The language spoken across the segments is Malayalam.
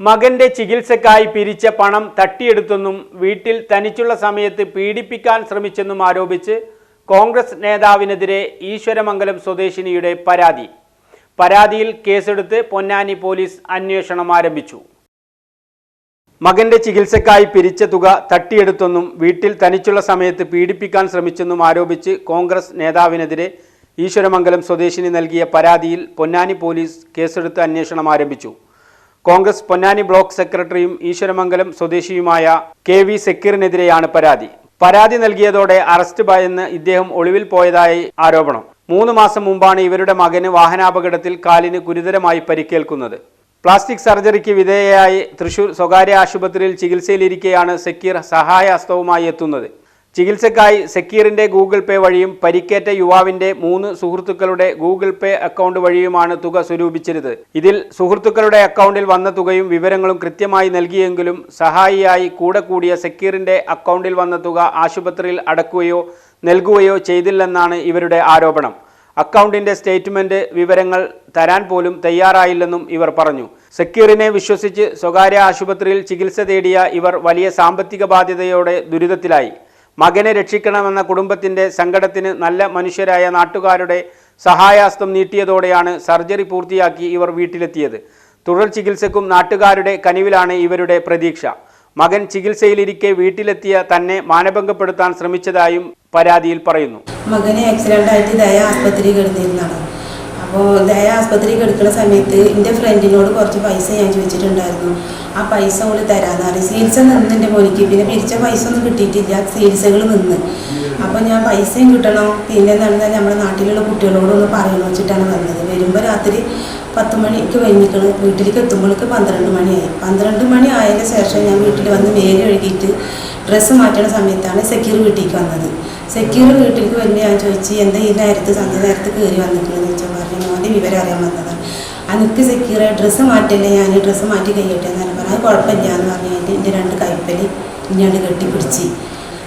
മകന്റെ ചികിത്സക്കായി പിരിച്ച പണം തട്ടിയെടുത്തെന്നും വീട്ടിൽ തനിച്ചുള്ള സമയത്ത് പീഡിപ്പിക്കാൻ ശ്രമിച്ചെന്നും ആരോപിച്ച് കോൺഗ്രസ് നേതാവിനെതിരെ ഈശ്വരമംഗലം സ്വദേശിനിയുടെ പരാതി. പരാതിയിൽ കേസെടുത്ത് പൊന്നാനി പോലീസ് അന്വേഷണം ആരംഭിച്ചു. മകന്റെ ചികിത്സക്കായി പിരിച്ച തുക തട്ടിയെടുത്തെന്നും വീട്ടിൽ തനിച്ചുള്ള സമയത്ത് പീഡിപ്പിക്കാൻ ശ്രമിച്ചെന്നും ആരോപിച്ച് കോൺഗ്രസ് നേതാവിനെതിരെ ഈശ്വരമംഗലം സ്വദേശിനി നൽകിയ പരാതിയിൽ പൊന്നാനി പോലീസ് കേസെടുത്ത് അന്വേഷണം ആരംഭിച്ചു. കോൺഗ്രസ് പൊന്നാനി ബ്ലോക്ക് സെക്രട്ടറിയും ഈശ്വരമംഗലം സ്വദേശിയുമായ കെ വി സക്കീറിനെതിരെയാണ് പരാതി. പരാതി നൽകിയതോടെ അറസ്റ്റ് ഭയന്ന് ഇദ്ദേഹം ഒളിവിൽ പോയതായി ആരോപണം. മൂന്ന് മാസം മുമ്പാണ് ഇവരുടെ മകന് വാഹനാപകടത്തിൽ കാലിന് ഗുരുതരമായി പരിക്കേൽക്കുന്നത്. പ്ലാസ്റ്റിക് സർജറിക്ക് വിധേയയായി തൃശൂർ സ്വകാര്യ ആശുപത്രിയിൽ ചികിത്സയിലിരിക്കെയാണ് സക്കീർ സഹായഹസ്തവുമായി എത്തുന്നത്. ചികിത്സക്കായി സെക്കീറിന്റെ ഗൂഗിൾ പേ വഴിയും പരിക്കേറ്റ യുവാവിന്റെ മൂന്ന് സുഹൃത്തുക്കളുടെ ഗൂഗിൾ പേ അക്കൗണ്ട് വഴിയുമാണ് തുക സ്വരൂപിച്ചിരുന്നത് ഇതിൽ സുഹൃത്തുക്കളുടെ അക്കൗണ്ടിൽ വന്ന തുകയും വിവരങ്ങളും കൃത്യമായി നൽകിയെങ്കിലും സഹായിയായി കൂടെ കൂടിയ സെക്കീറിന്റെ അക്കൗണ്ടിൽ വന്ന തുക ആശുപത്രിയിൽ അടക്കുകയോ നൽകുകയോ ചെയ്തില്ലെന്നാണ് ഇവരുടെ ആരോപണം. അക്കൗണ്ടിന്റെ സ്റ്റേറ്റ്മെന്റ് വിവരങ്ങൾ തരാൻ പോലും തയ്യാറായില്ലെന്നും ഇവർ പറഞ്ഞു. സക്കീറിനെ വിശ്വസിച്ച് സ്വകാര്യ ആശുപത്രിയിൽ ചികിത്സ തേടിയ ഇവർ വലിയ സാമ്പത്തിക ബാധ്യതയോടെ ദുരിതത്തിലായി. മകനെ രക്ഷിക്കണമെന്ന കുടുംബത്തിന്റെ സങ്കടത്തിന് നല്ല മനുഷ്യരായ നാട്ടുകാരുടെ സഹായാസ്തം നീട്ടിയതോടെയാണ് സർജറി പൂർത്തിയാക്കി ഇവർ വീട്ടിലെത്തിയത്. തുടർ ചികിത്സക്കും നാട്ടുകാരുടെ കനിവിലാണ് ഇവരുടെ പ്രതീക്ഷ. മകൻ ചികിത്സയിലിരിക്കെ വീട്ടിലെത്തിയ തന്നെ മാനഭംഗപ്പെടുത്താൻ ശ്രമിച്ചതായും പരാതിയിൽ പറയുന്നു. മകനെ ആക്സിഡന്റ് ആയിട്ട് ദയ ആസ്പത്രി കിടന്നിരുന്നതാണ്. അപ്പോൾ ദയ ആസ്പത്രിയിൽ കിടക്കുന്ന സമയത്ത് എന്റെ ഫ്രണ്ടിനോട് കുറച്ച് പൈസ ഞാൻ ചോദിച്ചിട്ടുണ്ടായിരുന്നു. ആ പൈസ ഓൾ തരാന്ന് പറയും. ചികിത്സ നിന്ന് എന്റെ മോനിക്ക്. പിന്നെ പിരിച്ച പൈസ ഒന്നും കിട്ടിയിട്ടില്ല. ചികിത്സകൾ നിന്ന്. അപ്പോൾ ഞാൻ പൈസയും കിട്ടണം. പിന്നെ നടന്നാൽ നമ്മുടെ നാട്ടിലുള്ള കുട്ടികളോടൊന്ന് പറയണം വെച്ചിട്ടാണ് വന്നത്. വരുമ്പോൾ രാത്രി പത്ത് മണിക്ക് കഴിഞ്ഞിട്ട് വീട്ടിലേക്ക് എത്തുമ്പോഴേക്ക് പന്ത്രണ്ട് മണിയായി. പന്ത്രണ്ട് മണി ആയതിന് ശേഷം ഞാൻ വീട്ടിൽ വന്ന് മേൽ കഴുകിയിട്ട് ഡ്രസ്സ് മാറ്റുന്ന സമയത്താണ് സെക്യൂർ വീട്ടിലേക്ക് വന്നത്. സെക്യൂർ വീട്ടിലേക്ക് വരുമ്പോൾ ഞാൻ ചോദിച്ചു എന്താ ഈ നേരത്ത് സന്ധ്യ നേരത്ത് കയറി വന്നിട്ടുണ്ടെന്ന് മോന്റെ വിവരം അറിയാൻ വന്നതാണ് അനക്ക് സെക്യൂർ ഡ്രസ്സ് മാറ്റല്ലേ ഞാൻ ഡ്രസ്സ് മാറ്റി കഴിയട്ടെ എന്ന് പറഞ്ഞു അത് കുഴപ്പമില്ല എന്ന് പറഞ്ഞിട്ട് എന്റെ രണ്ട് കൈപ്പലി ഇനിയാണ് കെട്ടിപ്പിടിച്ച്.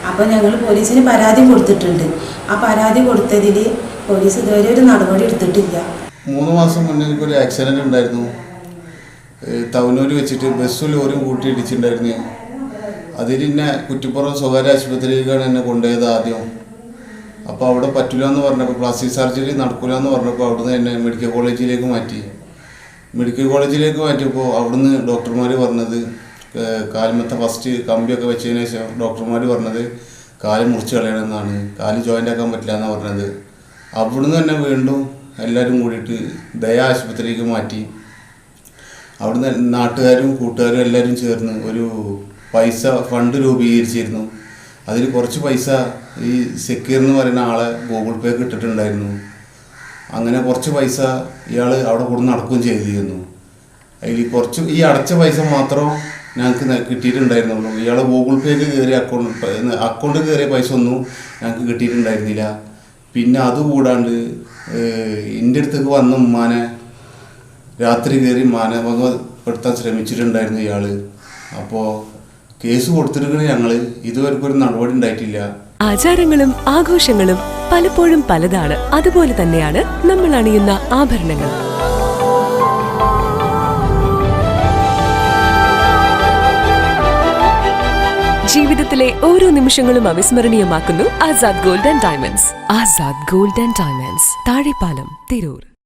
അപ്പോൾ ഞങ്ങൾ പോലീസിന് പരാതി കൊടുത്തിട്ടുണ്ട്. ആ പരാതി കൊടുത്തതിൽ പോലീസ് ഇതുവരെ ഒരു നടപടി എടുത്തിട്ടില്ല. മൂന്ന് മാസം മുന്നേ എനിക്കൊരു ആക്സിഡന്റ് ഉണ്ടായിരുന്നു. തവനൂർ വെച്ചിട്ട് ബസ്സും ലോറിയും കൂട്ടിയിടിച്ചിട്ടുണ്ടായിരുന്നു. അതിൽ എന്നെ കുറ്റിപ്പുറം സ്വകാര്യ ആശുപത്രിയിലേക്കാണ് എന്നെ കൊണ്ടുപോയത് ആദ്യം. അപ്പോൾ അവിടെ പറ്റില്ല എന്ന് പറഞ്ഞപ്പോൾ പ്ലാസ്റ്റിക് സർജറി നടക്കില്ല എന്ന് പറഞ്ഞപ്പോൾ അവിടുന്ന് എന്നെ മെഡിക്കൽ കോളേജിലേക്ക് മാറ്റി. മെഡിക്കൽ കോളേജിലേക്ക് മാറ്റിയപ്പോൾ അവിടുന്ന് ഡോക്ടർമാർ പറഞ്ഞത് കാൽമത്തെ ഫസ്റ്റ് കമ്പിയൊക്കെ വെച്ചതിന് ശേഷം ഡോക്ടർമാർ പറഞ്ഞത് കാൽ മുറിച്ച് കളയണമെന്നാണ് കാൽ ജോയിന്റ് ആക്കാൻ പറ്റില്ല എന്നാണ് പറഞ്ഞത്. അവിടുന്ന് തന്നെ വീണ്ടും എല്ലാവരും കൂടിയിട്ട് ദയ ആശുപത്രിയിലേക്ക് മാറ്റി. അവിടുന്ന് നാട്ടുകാരും കൂട്ടുകാരും എല്ലാവരും ചേർന്ന് ഒരു പൈസ ഫണ്ട് രൂപീകരിച്ചിരുന്നു. അതിൽ കുറച്ച് പൈസ ഈ സെക്യൂർ എന്ന് പറയുന്ന ആളെ ഗൂഗിൾ പേ കിട്ടിട്ടുണ്ടായിരുന്നു അങ്ങനെ കുറച്ച് പൈസ ഇയാൾ അവിടെ കൊടുന്ന് നടക്കുകയും ചെയ്തിരുന്നു. അതിൽ കുറച്ച് ഈ അടച്ച പൈസ മാത്രം ഞങ്ങൾക്ക് കിട്ടിയിട്ടുണ്ടായിരുന്നുള്ളൂ. ഇയാൾ ഗൂഗിൾ പേക്ക് കയറിയ അക്കൗണ്ട് അക്കൗണ്ടിൽ കയറിയ പൈസ ഒന്നും ഞങ്ങൾക്ക് കിട്ടിയിട്ടുണ്ടായിരുന്നില്ല. പിന്നെ അതുകൂടാണ്ട് എന്റെ അടുത്തേക്ക് വന്ന ഉമ്മാനെ രാത്രി കയറി മാനഭംഗപ്പെടുത്താൻ ശ്രമിച്ചിട്ടുണ്ടായിരുന്നു ഇയാൾ അപ്പോൾ കേസ് കൊടുത്തിരിക്കണ ഞങ്ങൾ ഇതുവരെ ഒരു നടപടി ഉണ്ടായിട്ടില്ല. ആചാരങ്ങളും ആഘോഷങ്ങളും പലപ്പോഴും പലതാണ്. അതുപോലെ തന്നെയാണ് നമ്മൾ അണിയുന്ന ആഭരണങ്ങൾ ജീവിതത്തിലെ ഓരോ നിമിഷങ്ങളും അവിസ്മരണീയമാക്കുന്നു Azad gold and diamonds. Azad gold and diamonds. Thazhepalam Tirur.